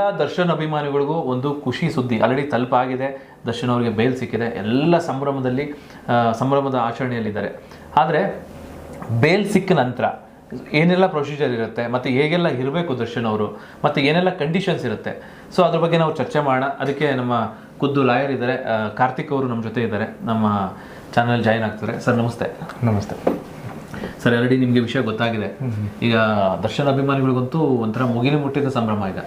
ಎಲ್ಲ ದರ್ಶನ್ ಅಭಿಮಾನಿಗಳಿಗೂ ಒಂದು ಖುಷಿ ಸುದ್ದಿ. ಆಲ್ರೆಡಿ ತಲುಪಾಗಿದೆ ದರ್ಶನ್ ಅವರಿಗೆ ಬೇಲ್ ಸಿಕ್ಕಿದೆ. ಎಲ್ಲ ಸಂಭ್ರಮದಲ್ಲಿ ಸಂಭ್ರಮದ ಆಚರಣೆಯಲ್ಲಿದ್ದಾರೆ. ಆದರೆ ಬೇಲ್ ಸಿಕ್ಕ ನಂತರ ಏನೆಲ್ಲ ಪ್ರೊಸೀಜರ್ ಇರುತ್ತೆ, ಮತ್ತು ಹೇಗೆಲ್ಲ ಇರಬೇಕು ದರ್ಶನ್ ಅವರು ಮತ್ತು ಏನೆಲ್ಲ ಕಂಡೀಷನ್ಸ್ ಇರುತ್ತೆ. ಸೊ ಅದ್ರ ಬಗ್ಗೆ ನಾವು ಚರ್ಚೆ ಮಾಡೋಣ. ಅದಕ್ಕೆ ನಮ್ಮ ಖುದ್ದು ಲಾಯರ್ ಇದ್ದಾರೆ. ಕಾರ್ತಿಕ್ ಅವರು ನಮ್ಮ ಜೊತೆ ಇದ್ದಾರೆ. ನಮ್ಮ ಚಾನಲ್ ಜಾಯಿನ್ ಆಗ್ತಾರೆ. ಸರ್ ನಮಸ್ತೆ. ನಮಸ್ತೆ. ಸರ್ ಆಲ್ರೆಡಿ ನಿಮಗೆ ವಿಷಯ ಗೊತ್ತಾಗಿದೆ. ಈಗ ದರ್ಶನ್ ಅಭಿಮಾನಿಗಳಿಗಂತೂ ಒಂಥರ ಮುಗಿಲು ಮುಟ್ಟಿದ ಸಂಭ್ರಮ ಈಗ.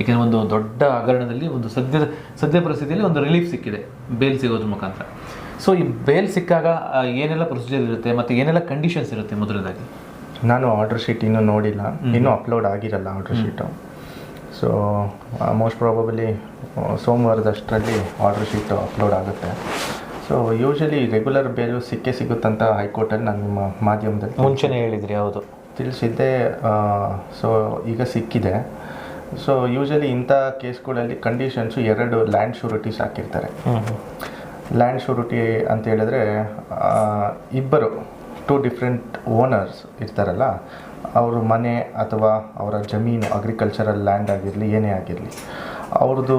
ಏಕೆಂದರೆ ಒಂದು ದೊಡ್ಡ ಹಗರಣದಲ್ಲಿ ಒಂದು ಸದ್ಯದ ಸದ್ಯ ಪರಿಸ್ಥಿತಿಯಲ್ಲಿ ಒಂದು ರಿಲೀಫ್ ಸಿಕ್ಕಿದೆ ಬೇಲ್ ಸಿಗೋದ್ರ ಮುಖಾಂತರ. ಸೊ ಈ ಬೇಲ್ ಸಿಕ್ಕಾಗ ಏನೆಲ್ಲ ಪ್ರೊಸೀಜರ್ ಇರುತ್ತೆ ಮತ್ತು ಏನೆಲ್ಲ ಕಂಡೀಷನ್ಸ್ ಇರುತ್ತೆ ಮೊದಲನೇದಾಗಿ? ನಾನು ಆರ್ಡರ್ ಶೀಟ್ ಇನ್ನೂ ನೋಡಿಲ್ಲ. ಇನ್ನೂ ಅಪ್ಲೋಡ್ ಆಗಿರಲ್ಲ order sheet so most probably ಸೋಮವಾರದಷ್ಟರಲ್ಲಿ order sheet upload ಆಗುತ್ತೆ. ಸೊ ಯೂಶಲಿ ರೆಗ್ಯುಲರ್ ಬೇಲು ಸಿಕ್ಕೇ ಸಿಗುತ್ತಂತ ಹೈಕೋರ್ಟಲ್ಲಿ ನಾನು ನಿಮ್ಮ ಮಾಧ್ಯಮದಲ್ಲಿ ಮುಂಚೆನೇ ಹೇಳಿದ್ರಿ ಹೌದು. ತಿಳಿಸಿದ್ದೆ ಸೊ ಈಗ ಸಿಕ್ಕಿದೆ. ಸೊ ಯೂಶಲಿ ಇಂಥ ಕೇಸ್ಗಳಲ್ಲಿ ಕಂಡೀಷನ್ಸು ಎರಡು ಲ್ಯಾಂಡ್ ಶೂರಿಟೀಸ್ ಹಾಕಿರ್ತಾರೆ. ಲ್ಯಾಂಡ್ ಶೂರಿಟಿ ಅಂತ ಹೇಳಿದ್ರೆ ಇಬ್ಬರು ಟೂ ಡಿಫ್ರೆಂಟ್ ಓನರ್ಸ್ ಇರ್ತಾರಲ್ಲ ಅವರು ಮನೆ ಅಥವಾ ಅವರ ಜಮೀನು ಅಗ್ರಿಕಲ್ಚರಲ್ ಲ್ಯಾಂಡ್ ಆಗಿರಲಿ ಏನೇ ಆಗಿರಲಿ. ಅವ್ರದ್ದು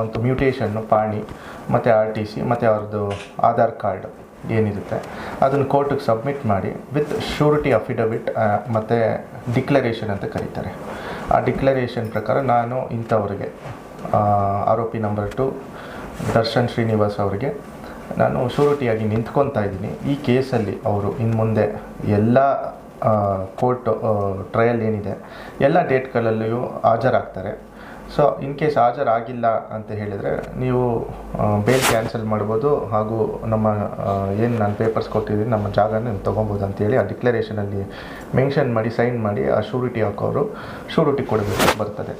ಒಂದು ಮ್ಯೂಟೇಷನ್ನು ಪಾಣಿ, ಮತ್ತು ಆರ್ ಟಿ ಸಿ ಮತ್ತು ಅವ್ರದ್ದು ಆಧಾರ್ ಕಾರ್ಡ್ ಏನಿರುತ್ತೆ, ಅದನ್ನು ಕೋರ್ಟಿಗೆ ಸಬ್ಮಿಟ್ ಮಾಡಿ ವಿತ್ ಶ್ಯೂರಿಟಿ ಅಫಿಡವಿಟ್ ಮತ್ತು ಡಿಕ್ಲರೇಷನ್ ಅಂತ ಕರೀತಾರೆ. ಆ ಡಿಕ್ಲರೇಷನ್ ಪ್ರಕಾರ ನಾನು ಇಂಥವ್ರಿಗೆ ಆರೋಪಿ ನಂಬರ್ ಟು ದರ್ಶನ್ ಶ್ರೀನಿವಾಸ್ ಅವರಿಗೆ, ನಾನು ಶೂರಿಟಿಯಾಗಿ ನಿಂತ್ಕೊತಾ ಇದ್ದೀನಿ. ಈ ಕೇಸಲ್ಲಿ ಅವರು ಇನ್ನು ಮುಂದೆ ಎಲ್ಲ ಕೋರ್ಟ್ ಟ್ರಯಲ್ ಏನಿದೆ, ಎಲ್ಲ ಡೇಟ್ಗಳಲ್ಲಿಯೂ ಹಾಜರಾಗ್ತಾರೆ. ಸೊ ಇನ್ ಕೇಸ್ ಹಾಜರಾಗಿಲ್ಲ ಅಂತ ಹೇಳಿದರೆ ನೀವು ಬೇಲ್ ಕ್ಯಾನ್ಸಲ್ ಮಾಡ್ಬೋದು ಹಾಗೂ ನಮ್ಮ ಏನು ನಾನು ಪೇಪರ್ಸ್ ಕೊಟ್ಟಿದ್ದೀನಿ, ನಮ್ಮ ಜಾಗನ ನೀವು ತೊಗೊಬೋದು ಅಂತೇಳಿ ಆ ಡಿಕ್ಲರೇಷನಲ್ಲಿ ಮೆನ್ಷನ್ ಮಾಡಿ ಸೈನ್ ಮಾಡಿ ಆ ಶೂರಿಟಿ ಹಾಕೋರು ಶೂರಿಟಿ ಕೊಡಬೇಕು ಬರ್ತದೆ.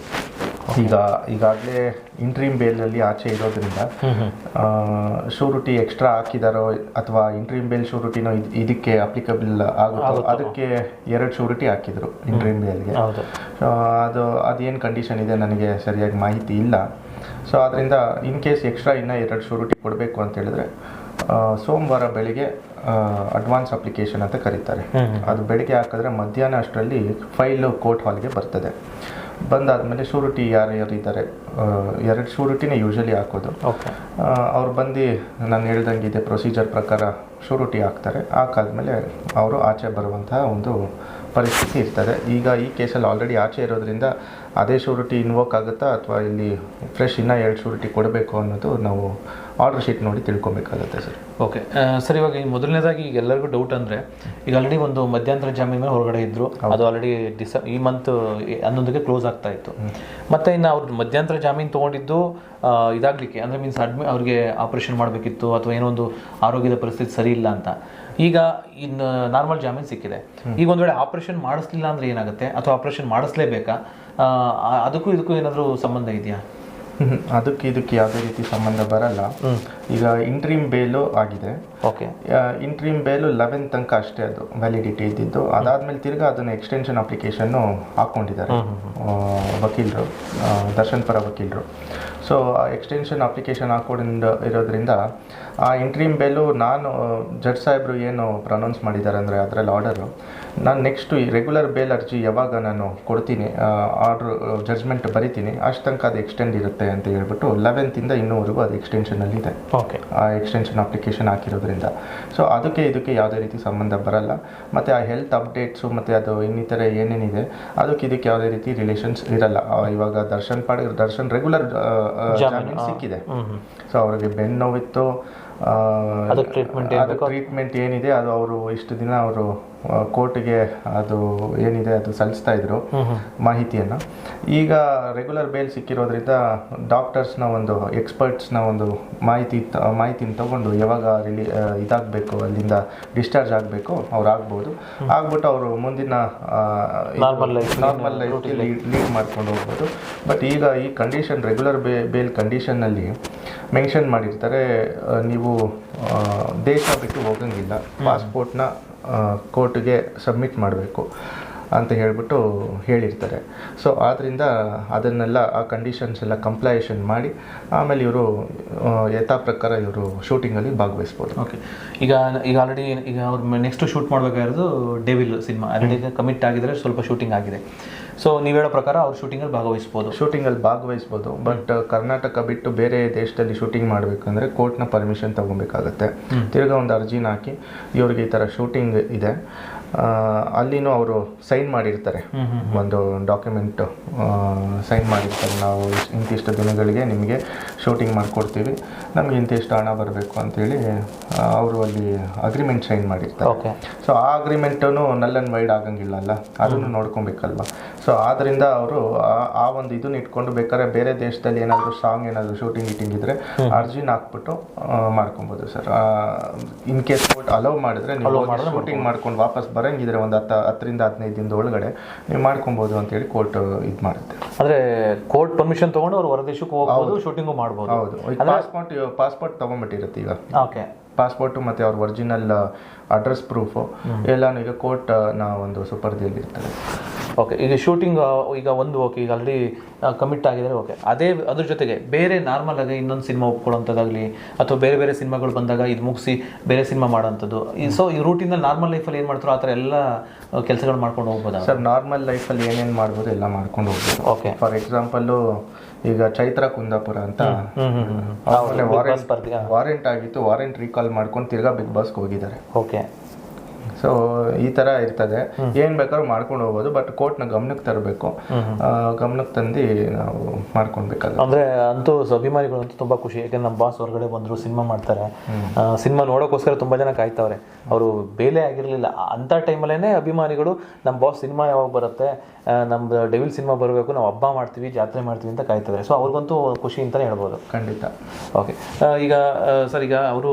ಈಗ ಈಗಾಗಲೇ ಇಂಟ್ರೀಮ್ ಬೇಲಲ್ಲಿ ಆಚೆ ಇರೋದ್ರಿಂದ ಶೂರಿಟಿ ಎಕ್ಸ್ಟ್ರಾ ಹಾಕಿದಾರೋ ಅಥವಾ ಇಂಟ್ರೀಮ್ ಬೇಲ್ ಶೂರಿಟಿನೋ ಇದ್- ಇದಕ್ಕೆ ಅಪ್ಲಿಕಬಲ್ ಆಗುತ್ತೋ ಅದಕ್ಕೆ ಎರಡು ಶೂರಿಟಿ ಹಾಕಿದ್ರು ಇಂಟ್ರೀಮ್ ಬೇಲ್ಗೆ ಅದು ಅದೇನು ಕಂಡೀಷನ್ ಇದೆ ನನಗೆ ಸರಿಯಾಗಿ ಮಾಹಿತಿ ಇಲ್ಲ. ಸೊ ಅದರಿಂದ ಇನ್ ಕೇಸ್ ಎಕ್ಸ್ಟ್ರಾ ಇನ್ನೂ ಎರಡು ಶೂರಿಟಿ ಕೊಡಬೇಕು ಅಂತ ಹೇಳಿದ್ರೆ ಸೋಮವಾರ ಬೆಳಿಗ್ಗೆ ಅಡ್ವಾನ್ಸ್ ಅಪ್ಲಿಕೇಶನ್ ಅಂತ ಕರೀತಾರೆ. ಅದು ಬೆಳಿಗ್ಗೆ ಹಾಕಿದ್ರೆ ಮಧ್ಯಾಹ್ನ ಅಷ್ಟರಲ್ಲಿ ಫೈಲು ಕೋರ್ಟ್ ಹಾಲ್ಗೆ ಬರ್ತದೆ. ಬಂದಾದಮೇಲೆ ಶೂರಿಟಿ ಯಾರು ಯಾರು ಇದ್ದಾರೆ ಎರಡು ಶೂರಿಟಿನೇ ಯೂಶಲಿ ಹಾಕೋದು. ಅವ್ರು ಬಂದು ನಾನು ಹೇಳ್ದಂಗೆ ಇದೆ ಪ್ರೊಸೀಜರ್ ಪ್ರಕಾರ ಶೂರಿಟಿ ಹಾಕ್ತಾರೆ. ಹಾಕಾದ್ಮೇಲೆ ಅವರು ಆಚೆ ಬರುವಂತಹ ಒಂದು ಪರಿಸ್ಥಿತಿ ಇರ್ತದೆ. ಈಗ ಈ ಕೇಸಲ್ಲಿ ಆಲ್ರೆಡಿ ಆಚೆ ಇರೋದ್ರಿಂದ ಅದೇ ಶೂರಿಟಿ ಇನ್ವೋಕ್ ಆಗುತ್ತಾ ಅಥವಾ ಇಲ್ಲಿ ಫ್ರೆಶ್ ಇನ್ನೂ ಎರಡು ಶೂರಿಟಿ ಕೊಡಬೇಕು ಅನ್ನೋದು ನಾವು ಆರ್ಡರ್ ಶೀಟ್ ನೋಡಿ ತಿಳ್ಕೊಬೇಕಾಗುತ್ತೆ ಸರ್. ಓಕೆ ಸರ್ ಇವಾಗ ಈ ಮೊದಲನೇದಾಗಿ ಈಗ ಎಲ್ಲರಿಗೂ ಡೌಟ್ ಅಂದರೆ ಈಗ ಆಲ್ರೆಡಿ ಒಂದು ಮಧ್ಯಂತರ ಜಾಮೀನು ಮೇಲೆ ಹೊರಗಡೆ ಇದ್ದರು ಅದು ಆಲ್ರೆಡಿ ಡಿಸ ಈ ಮಂತ್ ಹನ್ನೊಂದಕ್ಕೆ ಕ್ಲೋಸ್ ಆಗ್ತಾ ಇತ್ತು. ಮತ್ತೆ ಇನ್ನು ಅವ್ರ ಮಧ್ಯಂತರ ಜಾಮೀನು ತೊಗೊಂಡಿದ್ದು ಇದಾಗಲಿಕ್ಕೆ ಅಂದರೆ ಮೀನ್ಸ್ ಅಡ್ಮಿ ಅವ್ರಿಗೆ ಆಪರೇಷನ್ ಮಾಡಬೇಕಿತ್ತು ಅಥವಾ ಏನೋ ಒಂದು ಆರೋಗ್ಯದ ಪರಿಸ್ಥಿತಿ ಸರಿ ಇಲ್ಲ ಅಂತ. ಈಗ ಇನ್ನು ನಾರ್ಮಲ್ ಜಾಮೀನು ಸಿಕ್ಕಿದೆ. ಈಗ ಒಂದು ವೇಳೆ ಆಪರೇಷನ್ ಮಾಡಿಸ್ಲಿಲ್ಲ ಅಂದರೆ ಏನಾಗುತ್ತೆ? ಅಥವಾ ಆಪರೇಷನ್ ಮಾಡಿಸ್ಲೇಬೇಕಾ? ಅದಕ್ಕೂ ಇದಕ್ಕೂ ಏನಾದರೂ ಸಂಬಂಧ ಇದೆಯಾ. ಅದಕ್ಕೆ ಇದಕ್ಕೆ ಯಾವುದೇ ರೀತಿ ಸಂಬಂಧ ಬರಲ್ಲ. ಈಗ ಇಂಟ್ರೀಮ್ ಬೇಲು ಆಗಿದೆ. ಓಕೆ. ಇಂಟ್ರೀಮ್ ಬೇಲು ಲೆವೆನ್ ತನಕ ಅಷ್ಟೇ ಅದು ವ್ಯಾಲಿಡಿಟಿ ಇದ್ದಿದ್ದು. ಅದಾದ್ಮೇಲೆ ತಿರ್ಗಾ ಅದನ್ನು ಎಕ್ಸ್ಟೆನ್ಷನ್ ಅಪ್ಲಿಕೇಶನ್ನು ಹಾಕ್ಕೊಂಡಿದ್ದಾರೆ. ವಕೀಲರು ದರ್ಶನ್ ಪರ ವಕೀಲರು. ಸೊ ಆ ಎಕ್ಸ್ಟೆನ್ಷನ್ ಅಪ್ಲಿಕೇಶನ್ ಹಾಕ್ಕೊಂಡು ಇರೋದ್ರಿಂದ ಆ ಇಂಟ್ರೀಮ್ ಬೇಲು ನಾನು ಜಡ್ಜ್ ಸಾಹೇಬರು ಏನು ಪ್ರನೌನ್ಸ್ ಮಾಡಿದ್ದಾರೆ ಅಂದರೆ ಅದರಲ್ಲಿ ಆರ್ಡರು ನಾನು ನೆಕ್ಸ್ಟು ಈ ರೆಗ್ಯುಲರ್ ಬೇಲ್ ಅರ್ಜಿ ಯಾವಾಗ ನಾನು ಕೊಡ್ತೀನಿ ಆರ್ಡ್ರ್ ಜಡ್ಜ್ಮೆಂಟ್ ಬರಿತೀನಿ ಅಷ್ಟು ತನಕ ಅದು ಎಕ್ಸ್ಟೆಂಡ್ ಇರುತ್ತೆ ಅಂತ ಹೇಳ್ಬಿಟ್ಟು ಲೆವೆಂತಿಂದ ಇನ್ನೂವರೆಗೂ ಅದು ಎಕ್ಸ್ಟೆನ್ಷನಲ್ಲಿದೆ ಓಕೆ ಆ ಎಕ್ಸ್ಟೆನ್ಷನ್ ಅಪ್ಲಿಕೇಶನ್ ಹಾಕಿರೋದ್ರಿಂದ. ಸೊ ಅದಕ್ಕೆ ಇದಕ್ಕೆ ಯಾವುದೇ ರೀತಿ ಸಂಬಂಧ ಬರಲ್ಲ. ಮತ್ತು ಆ ಹೆಲ್ತ್ ಅಪ್ಡೇಟ್ಸು ಮತ್ತು ಅದು ಇನ್ನಿತರ ಏನೇನಿದೆ ಅದಕ್ಕೆ ಇದಕ್ಕೆ ಯಾವುದೇ ರೀತಿ ರಿಲೇಷನ್ಸ್ ಇರಲ್ಲ. ಇವಾಗ ದರ್ಶನ್ ಪಾಡಿ ದರ್ಶನ್ ರೆಗ್ಯುಲರ್ ಜಾಮೀನು ಸಿಕ್ಕಿದೆ. ಸೊ ಅವರಿಗೆ ಬೆನ್ನು ನೋವಿತ್ತು ಟ್ರೀಟ್ಮೆಂಟ್ ಏನಿದೆ ಅದು ಅವರು ಇಷ್ಟು ದಿನ ಅವರು ಕೋರ್ಟ್ಗೆ ಅದು ಏನಿದೆ ಅದು ಸಲ್ಲಿಸ್ತಾ ಇದ್ರು ಮಾಹಿತಿಯನ್ನು. ಈಗ ರೆಗ್ಯುಲರ್ ಬೇಲ್ ಸಿಕ್ಕಿರೋದ್ರಿಂದ ಡಾಕ್ಟರ್ಸ್ನ ಒಂದು ಎಕ್ಸ್ಪರ್ಟ್ಸ್ನ ಒಂದು ಮಾಹಿತಿ ಮಾಹಿತಿನ ತಗೊಂಡು ಯಾವಾಗ ರಿಲಿ ಇದಾಗಬೇಕು ಅಲ್ಲಿಂದ ಡಿಸ್ಚಾರ್ಜ್ ಆಗಬೇಕು ಅವ್ರು ಆಗ್ಬೋದು. ಆಗ್ಬಿಟ್ಟು ಅವರು ಮುಂದಿನ ನಾರ್ಮಲ್ ಲೈಫ್ ಲೀಡ್ ಮಾಡ್ಕೊಂಡು ಹೋಗ್ಬೋದು. ಬಟ್ ಈಗ ಈ ಕಂಡೀಷನ್ ರೆಗ್ಯುಲರ್ ಬೇ ಬೇಲ್ ಕಂಡೀಷನ್ನಲ್ಲಿ ಮೆನ್ಷನ್ ಮಾಡಿರ್ತಾರೆ ನೀವು ದೇಶ ಬಿಟ್ಟು ಹೋಗಂಗಿಲ್ಲ. ಪಾಸ್ಪೋರ್ಟ್ನ ಕೋರ್ಟ್ಗೆ ಸಬ್ಮಿಟ್ ಮಾಡಬೇಕು ಅಂತ ಹೇಳಿಬಿಟ್ಟು ಹೇಳಿರ್ತಾರೆ. ಸೊ ಆದ್ದರಿಂದ ಅದನ್ನೆಲ್ಲ ಆ ಕಂಡೀಷನ್ಸ್ ಎಲ್ಲ ಕಂಪ್ಲೈಷನ್ ಮಾಡಿ ಆಮೇಲೆ ಇವರು ಯಥಾ ಪ್ರಕಾರ ಇವರು ಶೂಟಿಂಗಲ್ಲಿ ಭಾಗವಹಿಸ್ಬೋದು. ಓಕೆ ಈಗ ಈಗ ಆಲ್ರೆಡಿ ಈಗ ಅವ್ರು ನೆಕ್ಸ್ಟ್ ಶೂಟ್ ಮಾಡಬೇಕಾಗಿರೋದು ಡೆವಿಲ್ ಸಿನಿಮಾ. ಆಲ್ರೆಡಿ ಕಮಿಟ್ ಆಗಿದ್ರೆ ಸ್ವಲ್ಪ ಶೂಟಿಂಗ್ ಆಗಿದೆ. ಸೊ ನೀವು ಹೇಳೋ ಪ್ರಕಾರ ಅವ್ರು ಶೂಟಿಂಗಲ್ಲಿ ಭಾಗವಹಿಸ್ಬೋದು. ಶೂಟಿಂಗಲ್ಲಿ ಭಾಗವಹಿಸ್ಬೋದು. ಬಟ್ ಕರ್ನಾಟಕ ಬಿಟ್ಟು ಬೇರೆ ದೇಶದಲ್ಲಿ ಶೂಟಿಂಗ್ ಮಾಡಬೇಕಂದ್ರೆ ಕೋರ್ಟ್ನ ಪರ್ಮಿಷನ್ ತಗೊಬೇಕಾಗತ್ತೆ. ತಿರ್ಗಾ ಒಂದು ಅರ್ಜಿನ ಹಾಕಿ ಇವ್ರಿಗೆ ಈ ಥರ ಶೂಟಿಂಗ್ ಇದೆ. ಅಲ್ಲಿನೂ ಅವರು ಸೈನ್ ಮಾಡಿರ್ತಾರೆ. ಒಂದು ಡಾಕ್ಯುಮೆಂಟು ಸೈನ್ ಮಾಡಿರ್ತಾರೆ. ನಾವು ಇಂತಿಷ್ಟು ದಿನಗಳಿಗೆ ನಿಮಗೆ ಶೂಟಿಂಗ್ ಮಾಡಿಕೊಡ್ತೀವಿ. ನಮಗೆ ಇಂತಿಷ್ಟು ಹಣ ಬರಬೇಕು ಅಂತೇಳಿ ಅವರು ಅಲ್ಲಿ ಅಗ್ರಿಮೆಂಟ್ ಸೈನ್ ಮಾಡಿರ್ತಾರೆ. ಓಕೆ. ಸೊ ಆ ಅಗ್ರಿಮೆಂಟನ್ನು ನಲ್ ಆ್ಯಂಡ್ ವೈಡ್ ಆಗಂಗಿಲ್ಲ ಅಲ್ಲ ಅದನ್ನು ನೋಡ್ಕೊಬೇಕಲ್ವ? ಸೊ ಆದ್ದರಿಂದ ಅವರು ಆ ಒಂದು ಇದನ್ನ ಇಟ್ಕೊಂಡು ಬೇಕಾದ್ರೆ ಬೇರೆ ದೇಶದಲ್ಲಿ ಏನಾದರೂ ಸಾಂಗ್ ಏನಾದರೂ ಶೂಟಿಂಗ್ ಇಟ್ಟಿಂಗ್ ಇದ್ರೆ ಅರ್ಜಿನ ಹಾಕ್ಬಿಟ್ಟು ಮಾಡ್ಕೊಬೋದು sir. In case court allow ಮಾಡಿದ್ರೆ ನೀವು ಶೂಟಿಂಗ್ ಮಾಡ್ಕೊಂಡು ವಾಪಸ್ ಬರಂಗಿದ್ರೆ ಒಂದು ಹತ್ತು ಹತ್ತರಿಂದ ಹದಿನೈದು ದಿನದ ಒಳಗಡೆ ನೀವು ಮಾಡ್ಕೊಬೋದು ಅಂತೇಳಿ ಕೋರ್ಟ್ ಇದು ಮಾಡುತ್ತೆ. ಅಂದ್ರೆ ಕೋರ್ಟ್ ಪರ್ಮಿಷನ್ ತಗೊಂಡು ಅವ್ರು ಹೊರದೇಶಕ್ಕೆ ಹೋಗ್ಬೋದು ಶೂಟಿಂಗು ಮಾಡ್ಬೋದು. ಹೌದು. ಪಾಸ್ಪೋರ್ಟ್ ಪಾಸ್ಪೋರ್ಟ್ ತೊಗೊಂಡ್ಬಿಟ್ಟಿರುತ್ತೆ ಈಗ. ಓಕೆ. ಪಾಸ್ಪೋರ್ಟು ಮತ್ತು ಅವ್ರ ಒರಿಜಿನಲ್ ಅಡ್ರೆಸ್ ಪ್ರೂಫು ಎಲ್ಲನೂ ಈಗ ಕೋರ್ಟ್ನ ಒಂದು ಸುಪರ್ದಿಯಲ್ಲಿ ಇರ್ತದೆ ಓಕೆ ಈಗ ಶೂಟಿಂಗ್ ಈಗ ಒಂದು ಓಕೆ ಈಗ ಆಲ್ರೆಡಿ ಕಮಿಟ್ ಆಗಿದ್ರೆ ಓಕೆ ಅದೇ ಅದ್ರ ಜೊತೆಗೆ ಬೇರೆ ನಾರ್ಮಲ್ ಆಗಿ ಇನ್ನೊಂದು ಸಿನಿಮಾ ಒಪ್ಕೊಳ್ಳೋಂಥದ್ದಾಗಲಿ ಅಥವಾ ಬೇರೆ ಬೇರೆ ಸಿನಿಮಾಗಳು ಬಂದಾಗ ಇದು ಮುಗಿಸಿ ಬೇರೆ ಸಿನಿಮಾ ಮಾಡೋಂಥದ್ದು ಈ ಸೊ ಈ ರೂಟಿಂದ ನಾರ್ಮಲ್ ಲೈಫಲ್ಲಿ ಏನು ಮಾಡ್ತಾರೋ ಆ ಥರ ಎಲ್ಲ ಕೆಲಸಗಳು ಮಾಡ್ಕೊಂಡು ಹೋಗ್ಬೋದಾ? ಸರ್ ನಾರ್ಮಲ್ ಲೈಫಲ್ಲಿ ಏನೇನು ಮಾಡ್ಬೋದು ಎಲ್ಲ ಮಾಡ್ಕೊಂಡು ಹೋಗ್ಬೋದು. ಓಕೆ ಫಾರ್ ಎಕ್ಸಾಂಪಲ್ಲು ಈಗ ಚೈತ್ರ ಕುಂದಾಪುರ ಅಂತ. ವಾರೆಂಟ್ ಆಗಿತ್ತು ವಾರೆಂಟ್ ರೀಕಾಲ್ ಮಾಡ್ಕೊಂಡು ತಿರ್ಗಾ ಬಿಗ್ ಬಾಸ್ಗೆ ಹೋಗಿದ್ದಾರೆ. ಓಕೆ ಸೊ ಈ ಥರ ಇರ್ತದೆ. ಏನು ಬೇಕಾದ್ರೂ ಮಾಡ್ಕೊಂಡು ಹೋಗ್ಬೋದು ಬಟ್ ಕೋರ್ಟ್ನ ಗಮನಕ್ಕೆ ತರಬೇಕು. ಗಮನಕ್ಕೆ ತಂದು ನಾವು ಮಾಡ್ಕೊಳ್ಬೇಕಾಗುತ್ತೆ. ಅಂದ್ರೆ ಅಂತೂ ಅಭಿಮಾನಿಗಳು ಅಂತೂ ತುಂಬಾ ಖುಷಿ ಯಾಕಂದ್ರೆ ನಮ್ಮ ಬಾಸ್ ಹೊರಗಡೆ ಬಂದ್ರು ಸಿನಿಮಾ ಮಾಡ್ತಾರೆ. ಸಿನಿಮಾ ನೋಡೋಕ್ಕೋಸ್ಕರ ತುಂಬಾ ಜನ ಕಾಯ್ತಾವ್ರೆ. ಅವರು ಬೇಲೆ ಆಗಿರಲಿಲ್ಲ. ಅಂತ ಟೈಮಲ್ಲೇನೆ ಅಭಿಮಾನಿಗಳು ನಮ್ಮ ಬಾಸ್ ಸಿನಿಮಾ ಯಾವಾಗ ಬರುತ್ತೆ? ನಮ್ಮ ನಮ್ದು ಡೆವಿಲ್ ಸಿನಿಮಾ ಬರಬೇಕು ನಾವು ಹಬ್ಬ ಮಾಡ್ತೀವಿ ಜಾತ್ರೆ ಮಾಡ್ತೀವಿ ಅಂತ ಕಾಯ್ತಿದ್ದಾರೆ ಸೊ ಅವ್ರಿಗಂತೂ ಖುಷಿ ಅಂತಲೇ ಹೇಳ್ಬೋದು. ಖಂಡಿತ. ಓಕೆ ಈಗ ಸರ್ ಈಗ ಅವರು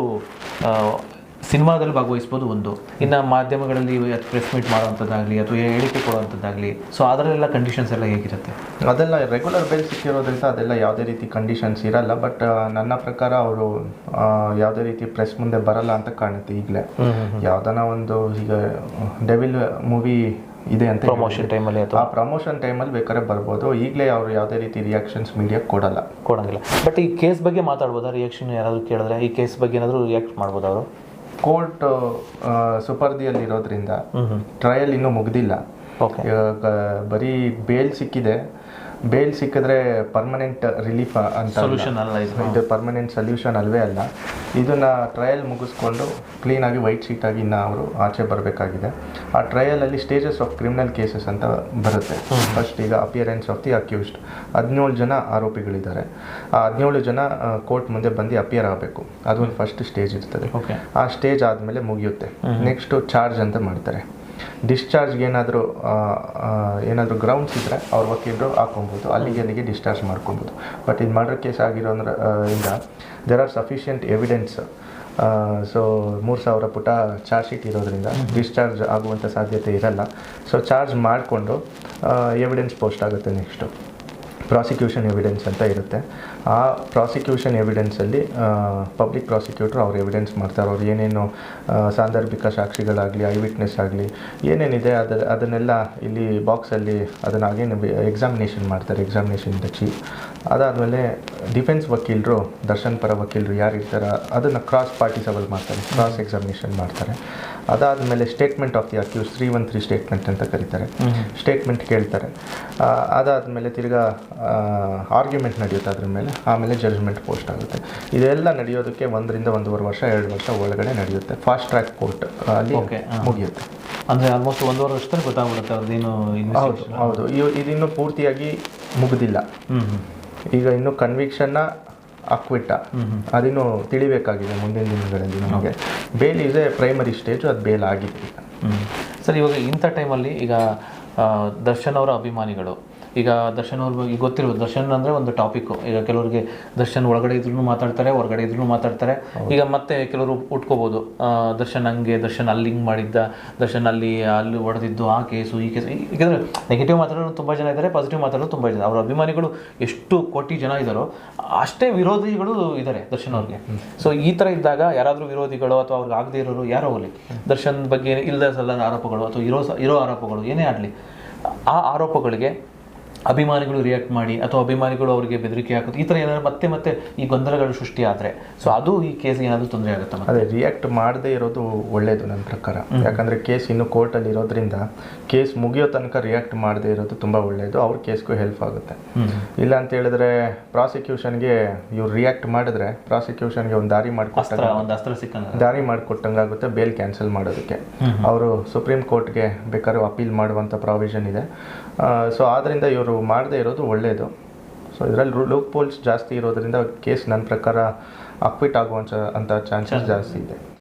ಸಿನಿಮಾದಲ್ಲಿ ಭಾಗವಹಿಸ್ಬೋದು ಒಂದು. ಇನ್ನು ಮಾಧ್ಯಮಗಳಲ್ಲಿ ಪ್ರೆಸ್ ಮೀಟ್ ಮಾಡೋವಂಥದ್ದಾಗಲಿ ಅಥವಾ ಹೇಳಿಕೆ ಕೊಡುವಂಥದ್ದಾಗಲಿ. ಸೊ ಅದರಲ್ಲೆಲ್ಲ ಕಂಡೀಷನ್ಸ್ ಎಲ್ಲ ಹೇಗಿರುತ್ತೆ? ಅದೆಲ್ಲ ರೆಗ್ಯುಲರ್ ಬೇಲ್ ಸಿಕ್ಕಿರೋದ್ರಿಂದ ಅದೆಲ್ಲ ಯಾವುದೇ ರೀತಿ ಕಂಡೀಷನ್ಸ್ ಇರಲ್ಲ. ಬಟ್ ನನ್ನ ಪ್ರಕಾರ ಅವರು ಯಾವುದೇ ರೀತಿ ಪ್ರೆಸ್ ಮುಂದೆ ಬರಲ್ಲ ಅಂತ ಕಾಣುತ್ತೆ ಈಗಲೇ. ಯಾವ್ದಾನ ಒಂದು ಈಗ ಡೆವಿಲ್ ಮೂವಿ ಇದೆ ಅಂತ ಪ್ರಮೋಷನ್ ಟೈಮಲ್ಲಿ ಅಥವಾ? ಆ ಪ್ರಮೋಷನ್ ಟೈಮಲ್ಲಿ ಬೇಕಾದ್ರೆ ಬರ್ಬೋದು. ಈಗಲೇ ಅವರು ಯಾವುದೇ ರೀತಿ ರಿಯಾಕ್ಷನ್ಸ್ ಮೀಡಿಯಾ ಕೊಡಲ್ಲ. ಕೊಡೋಂಗಿಲ್ಲ. ಬಟ್ ಈ ಕೇಸ್ ಬಗ್ಗೆ ಮಾತಾಡ್ಬೋದಾ? ರಿಯಾಕ್ಷನ್ ಯಾರಾದರೂ ಕೇಳಿದ್ರೆ ಈ ಕೇಸ್ ಬಗ್ಗೆ ಏನಾದರೂ ರಿಯಾಕ್ಟ್ ಮಾಡ್ಬೋದು ಅವರು? ಕೋರ್ಟ್ ಸುಪರ್ದಿಯಲ್ಲಿರೋದ್ರಿಂದ ಟ್ರಯಲ್ ಇನ್ನೂ ಮುಗ್ದಿಲ್ಲ. ಬರೀ ಬೇಲ್ ಸಿಕ್ಕಿದೆ. ಬೇಲ್ ಸಿಕ್ಕಿದ್ರೆ ಪರ್ಮನೆಂಟ್ ರಿಲೀಫ್ ಅಂತ. ಸೊಲ್ಯೂಷನ್ ಅಲ್ಲ ಇದು. ಪರ್ಮನೆಂಟ್ ಸೊಲ್ಯೂಷನ್ ಅಲ್ವೇ ಅಲ್ಲ. ಇದನ್ನ ಟ್ರಯಲ್ ಮುಗಿಸ್ಕೊಂಡು ಕ್ಲೀನಾಗಿ ವೈಟ್ ಶೀಟ್ ಆಗಿ ಇನ್ನು ಅವರು ಆಚೆ ಬರಬೇಕಾಗಿದೆ. ಆ ಟ್ರಯಲಲ್ಲಿ ಸ್ಟೇಜಸ್ ಆಫ್ ಕ್ರಿಮಿನಲ್ ಕೇಸಸ್ ಅಂತ ಬರುತ್ತೆ. ಫಸ್ಟ್ ಈಗ ಅಪಿಯರೆನ್ಸ್ ಆಫ್ ದಿ ಅಕ್ಯೂಸ್ಡ್ ಹದಿನೇಳು ಜನ ಆರೋಪಿಗಳಿದ್ದಾರೆ. ಆ ಹದಿನೇಳು ಜನ ಕೋರ್ಟ್ ಮುಂದೆ ಬಂದು ಅಪಿಯರ್ ಆಗಬೇಕು. ಅದೊಂದು ಫಸ್ಟ್ ಸ್ಟೇಜ್ ಇರ್ತದೆ. ಓಕೆ ಆ ಸ್ಟೇಜ್ ಆದಮೇಲೆ ಮುಗಿಯುತ್ತೆ. ನೆಕ್ಸ್ಟು ಚಾರ್ಜ್ ಅಂತ ಮಾಡ್ತಾರೆ. ಡಿಸ್ಚಾರ್ಜ್ಗೆ ಏನಾದರೂ ಏನಾದರೂ ಗ್ರೌಂಡ್ಸ್ ಇದ್ದರೆ ಅವ್ರ ವಕೀಲರು ಹಾಕೊಬೋದು ಅಲ್ಲಿಗೆ ಅಲ್ಲಿಗೆ ಡಿಸ್ಚಾರ್ಜ್ ಮಾಡ್ಕೊಬೋದು. ಬಟ್ ಇದು ಮರ್ಡರ್ ಕೇಸ್ ಆಗಿರೋ ಅಂದ್ರೆ ಇಂದ there are sufficient evidence so ಮೂರು ಸಾವಿರ ಪುಟ ಚಾರ್ಜ್ ಶೀಟ್ ಇರೋದ್ರಿಂದ ಡಿಸ್ಚಾರ್ಜ್ ಆಗುವಂಥ ಸಾಧ್ಯತೆ ಇರಲ್ಲ. ಸೊ ಚಾರ್ಜ್ ಮಾಡಿಕೊಂಡು ಎವಿಡೆನ್ಸ್ ಪೋಸ್ಟ್ ಆಗುತ್ತೆ ನೆಕ್ಸ್ಟು ಪ್ರಾಸಿಕ್ಯೂಷನ್ ಎವಿಡೆನ್ಸ್ ಅಂತ ಇರುತ್ತೆ. ಆ ಪ್ರಾಸಿಕ್ಯೂಷನ್ ಎವಿಡೆನ್ಸಲ್ಲಿ ಪಬ್ಲಿಕ್ ಪ್ರಾಸಿಕ್ಯೂಟರ್ ಅವ್ರು ಎವಿಡೆನ್ಸ್ ಮಾಡ್ತಾರೆ. ಅವ್ರು ಏನೇನು ಸಾಂದರ್ಭಿಕ ಸಾಕ್ಷಿಗಳಾಗಲಿ ಐ ವಿಟ್ನೆಸ್ ಆಗಲಿ, ಏನೇನಿದೆ ಅದ, ಅದನ್ನೆಲ್ಲ ಇಲ್ಲಿ ಬಾಕ್ಸಲ್ಲಿ ಅದನ್ನು ಹಾಗೇನು ಎಕ್ಸಾಮಿನೇಷನ್ ಮಾಡ್ತಾರೆ. ಎಕ್ಸಾಮಿನೇಷನ್ ಚೀಫ್ ಅದಾದಮೇಲೆ ಡಿಫೆನ್ಸ್ ವಕೀಲರು ದರ್ಶನ್ ಪರ ವಕೀಲರು ಯಾರು ಇರ್ತಾರೆ ಅದನ್ನು ಕ್ರಾಸ್ ಪಾರ್ಟಿಸಬಲ್ ಮಾಡ್ತಾರೆ ಕ್ರಾಸ್ ಎಕ್ಸಾಮಿನೇಷನ್ ಮಾಡ್ತಾರೆ. ಅದಾದಮೇಲೆ statement of the accused three one three statement ಅಂತ ಕರೀತಾರೆ. ಸ್ಟೇಟ್ಮೆಂಟ್ ಕೇಳ್ತಾರೆ. ಅದಾದಮೇಲೆ ತಿರ್ಗಾ ಆರ್ಗ್ಯುಮೆಂಟ್ ನಡೆಯುತ್ತೆ ಅದ್ರ ಮೇಲೆ ಆಮೇಲೆ ಜಡ್ಜ್ಮೆಂಟ್ ಪೋಸ್ಟ್ ಆಗುತ್ತೆ. ಇದೆಲ್ಲ ನಡೆಯೋದಕ್ಕೆ ಒಂದರಿಂದ ಒಂದೂವರೆ ವರ್ಷ ಎರಡು ವರ್ಷ ಒಳಗಡೆ ನಡೆಯುತ್ತೆ. ಫಾಸ್ಟ್ ಟ್ರ್ಯಾಕ್ ಕೋರ್ಟ್ ಅಲ್ಲಿ ಮುಗಿಯುತ್ತೆ. ಅಂದರೆ ಆಲ್ಮೋಸ್ಟ್ ಒಂದೂವರೆ ವರ್ಷದಲ್ಲಿ ಗೊತ್ತಾಗ್ಬಿಡುತ್ತೆ ಅವ್ರದ್ದೇನು ಹೌದು ಹೌದು. ಇವು ಇದಿನ್ನೂ ಪೂರ್ತಿಯಾಗಿ ಮುಗಿದಿಲ್ಲ. ಹ್ಞೂ ಹ್ಞೂ ಈಗ ಇನ್ನು ಕನ್ವಿಕ್ಷನ್ನ ಅಕ್ವಿಟ್ಟ ಅದಿನ್ನು ತಿಳಿಬೇಕಾಗಿದೆ ಮುಂದಿನ ದಿನಗಳಲ್ಲಿ ನಮಗೆ. ಬೇಲ್ ಇದೆ ಎ ಪ್ರೈಮರಿ ಸ್ಟೇಜು ಅದು ಬೇಲ್ ಆಗಿದೆ. ಸರ್ ಇವಾಗ ಇಂಥ ಟೈಮಲ್ಲಿ ಈಗ ದರ್ಶನ್ ಅವರ ಅಭಿಮಾನಿಗಳು ಈಗ ದರ್ಶನ್ ಅವ್ರ ಬಗ್ಗೆ ಗೊತ್ತಿರೋದು ದರ್ಶನ್ ಅಂದರೆ ಒಂದು ಟಾಪಿಕ್ಕು ಈಗ ಕೆಲವರಿಗೆ ದರ್ಶನ್ ಒಳಗಡೆ ಇದ್ರೂ ಮಾತಾಡ್ತಾರೆ ಹೊರಗಡೆ ಇದ್ರೂ ಮಾತಾಡ್ತಾರೆ. ಈಗ ಮತ್ತೆ ಕೆಲವರು ಉಟ್ಕೋಬೋದು. ದರ್ಶನ್ ಹಂಗೆ ದರ್ಶನ್ ಅಲ್ಲಿ ಹಿಂಗೆ ಮಾಡಿದ್ದ ದರ್ಶನ್ ಅಲ್ಲಿ ಅಲ್ಲಿ ಹೊಡೆದಿದ್ದು ಆ ಕೇಸು ಈ ಕೇಸು ಯಾಕಂದರೆ ನೆಗೆಟಿವ್ ಮಾತಾಡೋರು ತುಂಬ ಜನ ಇದ್ದಾರೆ ಪಾಸಿಟಿವ್ ಮಾತಾಡೋರು ತುಂಬ ಜನ ಅವರ ಅಭಿಮಾನಿಗಳು ಎಷ್ಟು ಕೋಟಿ ಜನ ಇದ್ದಾರೋ ಅಷ್ಟೇ ವಿರೋಧಿಗಳು ಇದ್ದಾರೆ ದರ್ಶನ್ ಅವ್ರಿಗೆ. ಸೊ ಈ ಥರ ಇದ್ದಾಗ ಯಾರಾದರೂ ವಿರೋಧಿಗಳು ಅಥವಾ ಅವ್ರಿಗೆ ಆಗದೇ ಇರೋರು ಯಾರೋ ಹೋಗಲಿ. ದರ್ಶನ್ ಬಗ್ಗೆ ಇಲ್ಲದ ಸಲ್ಲದ ಆರೋಪಗಳು ಅಥವಾ ಇರೋ ಸ- ಇರೋ ಆರೋಪಗಳು ಏನೇ ಆಗಲಿ ಆ ಆರೋಪಗಳಿಗೆ ಅಭಿಮಾನಿಗಳು ರಿಯಾಕ್ಟ್ ಮಾಡಿ ಅಥವಾ ಅಭಿಮಾನಿಗಳು ಅವರಿಗೆ ಬೆದರಿಕೆ ಹಾಕೋದು ಈ ಥರ ಏನಾದ್ರು ಮತ್ತೆ ಮತ್ತೆ ಈ ಗೊಂದಲಗಳು ಸೃಷ್ಟಿ ಆದರೆ. ಸೊ ಅದು ಈ ಕೇಸ್ ಏನಾದರೂ ತೊಂದರೆ ಆಗುತ್ತೆ ಅದೇ ರಿಯಾಕ್ಟ್ ಮಾಡದೇ ಇರೋದು ಒಳ್ಳೆಯದು ನನ್ನ ಪ್ರಕಾರ. ಯಾಕಂದರೆ ಕೇಸ್ ಇನ್ನು ಕೋರ್ಟಲ್ಲಿ ಇರೋದ್ರಿಂದ ಕೇಸ್ ಮುಗಿಯೋ ತನಕ ರಿಯಾಕ್ಟ್ ಮಾಡದೇ ಇರೋದು ತುಂಬ ಒಳ್ಳೆಯದು ಅವ್ರ ಕೇಸ್ಗೂ ಹೆಲ್ಪ್ ಆಗುತ್ತೆ. ಇಲ್ಲ ಅಂತ ಹೇಳಿದ್ರೆ ಪ್ರಾಸಿಕ್ಯೂಷನ್ಗೆ ಇವ್ರು ರಿಯಾಕ್ಟ್ ಮಾಡಿದ್ರೆ ಪ್ರಾಸಿಕ್ಯೂಷನ್ಗೆ ಒಂದು ದಾರಿ ಮಾಡಿಕೊಟ್ಟಂಗೆ ಒಂದು ಅಸ್ತ್ರ ಸಿಕ್ಕಂಗ ದಾರಿ ಮಾಡಿಕೊಟ್ಟಂಗಾಗುತ್ತೆ ಬೇಲ್ ಕ್ಯಾನ್ಸಲ್ ಮಾಡೋದಕ್ಕೆ. ಅವರು ಸುಪ್ರೀಂ ಕೋರ್ಟ್ಗೆ ಬೇಕಾದ್ರೂ ಅಪೀಲ್ ಮಾಡುವಂಥ ಪ್ರಾವಿಷನ್ ಇದೆ. ಸೊ ಆದ್ದರಿಂದ ಇವರು ಮಾಡದೇ ಇರೋದು ಒಳ್ಳೆಯದು ಸೊ ಇದರಲ್ಲಿ ಲೂಪ್ ಪೋಲ್ಸ್ ಜಾಸ್ತಿ ಇರೋದರಿಂದ ಕೇಸ್ ನನ್ನ ಪ್ರಕಾರ ಅಕ್ವಿಟ್ ಆಗುವಂಥ ಅಂತ ಚಾನ್ಸಸ್ ಜಾಸ್ತಿ ಇದೆ.